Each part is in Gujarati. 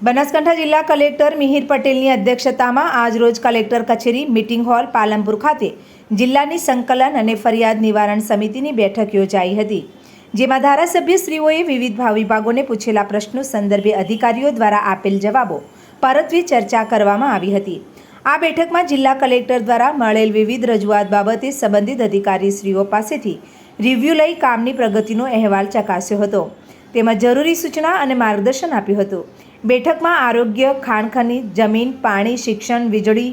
બનાસકાંઠા જિલ્લા કલેક્ટર મિહિર પટેલની અધ્યક્ષતામાં આજરોજ કલેક્ટર કચેરી, મિટિંગ હોલ, પાલનપુર ખાતે જિલ્લાની સંકલન અને ફરિયાદ નિવારણ સમિતિની બેઠક યોજાઈ હતી, જેમાં ધારાસભ્યશ્રીઓએ વિવિધ ભાવ વિભાગોને પૂછેલા પ્રશ્નો સંદર્ભે અધિકારીઓ દ્વારા આપેલ જવાબો પરત્વે ચર્ચા કરવામાં આવી હતી. આ બેઠકમાં જિલ્લા કલેક્ટર દ્વારા મળેલ વિવિધ રજૂઆત બાબતે સંબંધિત અધિકારીશ્રીઓ પાસેથી રિવ્યૂ લઈ કામની પ્રગતિનો અહેવાલ ચકાસ્યો હતો. તેમાં જરૂરી સૂચના અને માર્ગદર્શન આપ્યું હતું. બેઠકમાં આરોગ્ય, ખાણ ખનીજ, જમીન, પાણી, શિક્ષણ, વીજળી,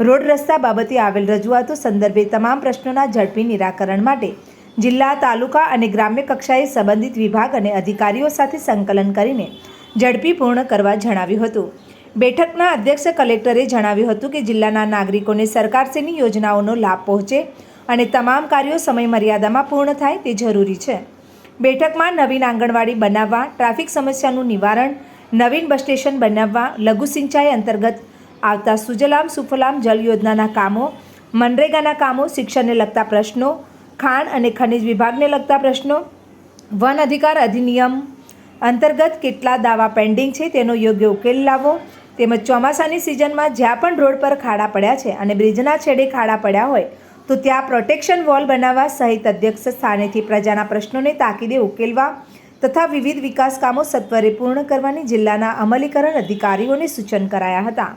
રોડ રસ્તા બાબતે આવેલ રજૂઆતો સંદર્ભે તમામ પ્રશ્નોના ઝડપી નિરાકરણ માટે જિલ્લા, તાલુકા અને ગ્રામ્ય કક્ષાએ સંબંધિત વિભાગ અને અધિકારીઓ સાથે સંકલન કરીને ઝડપી પૂર્ણ કરવા જણાવ્યું હતું. બેઠકના અધ્યક્ષ કલેક્ટરે જણાવ્યું હતું કે જિલ્લાના નાગરિકોને સરકારશ્રીની યોજનાઓનો લાભ પહોંચે અને તમામ કાર્યો સમય મર્યાદામાં પૂર્ણ થાય તે જરૂરી છે. બેઠકમાં નવીન આંગણવાડી બનાવવા, ટ્રાફિક સમસ્યાનું નિવારણ, નવીન બસ સ્ટેશન બનાવવા, લઘુ સિંચાઈ અંતર્ગત આવતા સુજલામ સુફલામ જલ યોજનાના કામો, મનરેગાના કામો, શિક્ષણને લગતા પ્રશ્નો, ખાણ અને ખનિજ વિભાગને લગતા પ્રશ્નો, વન અધિકાર અધિનિયમ અંતર્ગત કેટલા દાવા પેન્ડિંગ છે તેનો યોગ્ય ઉકેલ લાવવો, તેમજ ચોમાસાની સિઝનમાં જ્યાં પણ રોડ પર ખાડા પડ્યા છે અને બ્રિજના છેડે ખાડા પડ્યા હોય તો ત્યાં પ્રોટેક્શન વોલ બનાવવા સહિત અધ્યક્ષ સ્થાનેથી પ્રજાના પ્રશ્નોને તાકીદે ઉકેલવા તથા વિવિધ વિકાસ કામો સત્વરે પૂર્ણ કરવાની જિલ્લાના અમલીકરણ અધિકારીઓને સૂચન કરાયા હતા.